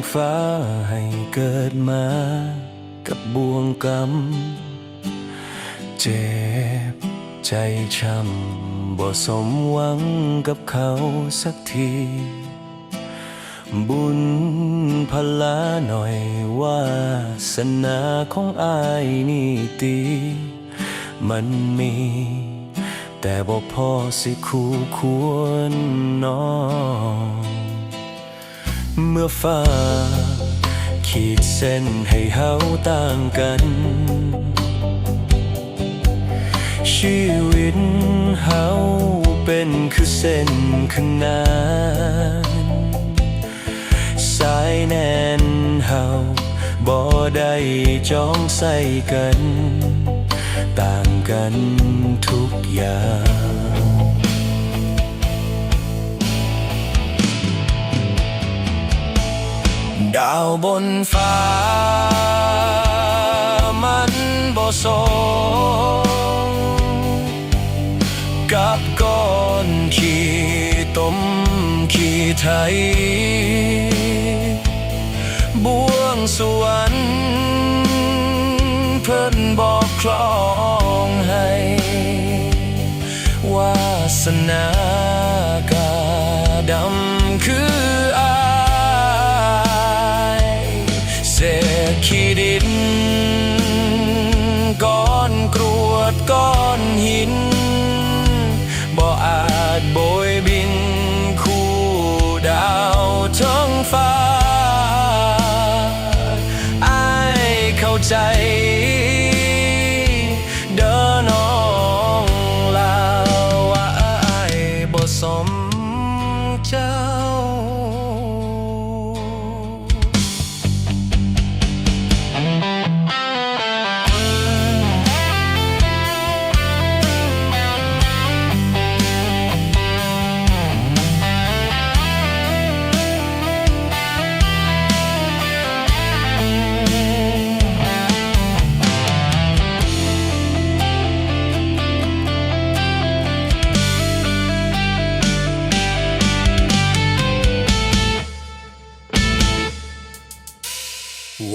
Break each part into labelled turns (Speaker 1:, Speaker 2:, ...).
Speaker 1: งฟ้าให้เกิดมา กับบ่วงกรรม เจ็บใจช้ำบ่สมหวังกับเขาสักที บุญพลาหน่อยว่าสนาของอายนี่ตี มันมี แต่บ่พอสิคู่ควรน้อง เมื่อฟ้า ขีดเส้นให้เฮาต่างกัน ชีวิตเฮาเป็นคือเส้นขนานสายแน่นเฮาบ่ได้จองใส่กัน ต่างกันทุกอย่าง ดาวบนฟ้า มันบ่สงกับก้อนขี้ต้มขี้ไทยบ่วงสวรรค์เพิ่นบอกครองให้วาสนา ขี้ดิน ก้อนกรวดก้อนหิน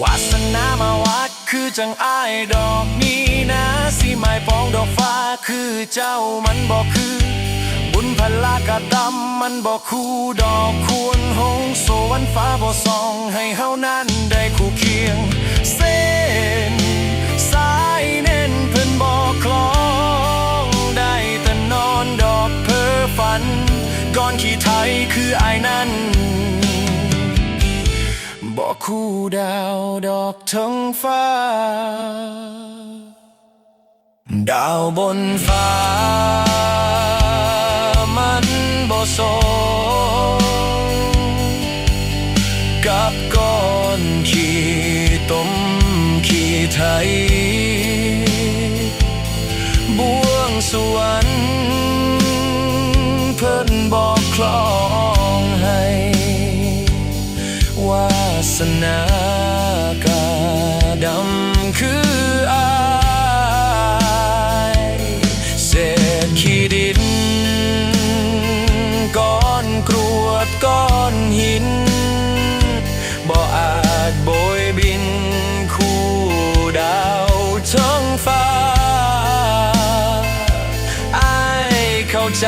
Speaker 1: วาสนามาวัดคือจังอ้ายดอกนี้นะสีไม้ปองดอกฟ้าคือเจ้ามันบอกคือ บุญพลากระดำมันบอกคู่ดอกควรหงสวรรค์ฟ้าบ่ส่องให้เฮานั้นได้คู่เคียง เส้นสายเน้นเพิ่นบอกคล้องได้แต่นอนดอกเพ้อฝัน ก่อนขี่ไทยคืออายนั้น คู่ดาวดอกทั้งฟ้า ดาวบนฟ้า มันบ่สงกับก้อนขี้ต้มขี้ไทยบ่วงสวรรค์เพิ่นบอกคลอ สนากาดำคืออายเศษขี้ดินก้อนกรวดก้อนหิน บ่อาจโบยบิน คู่ดาวท้องฟ้าอายเข้าใจ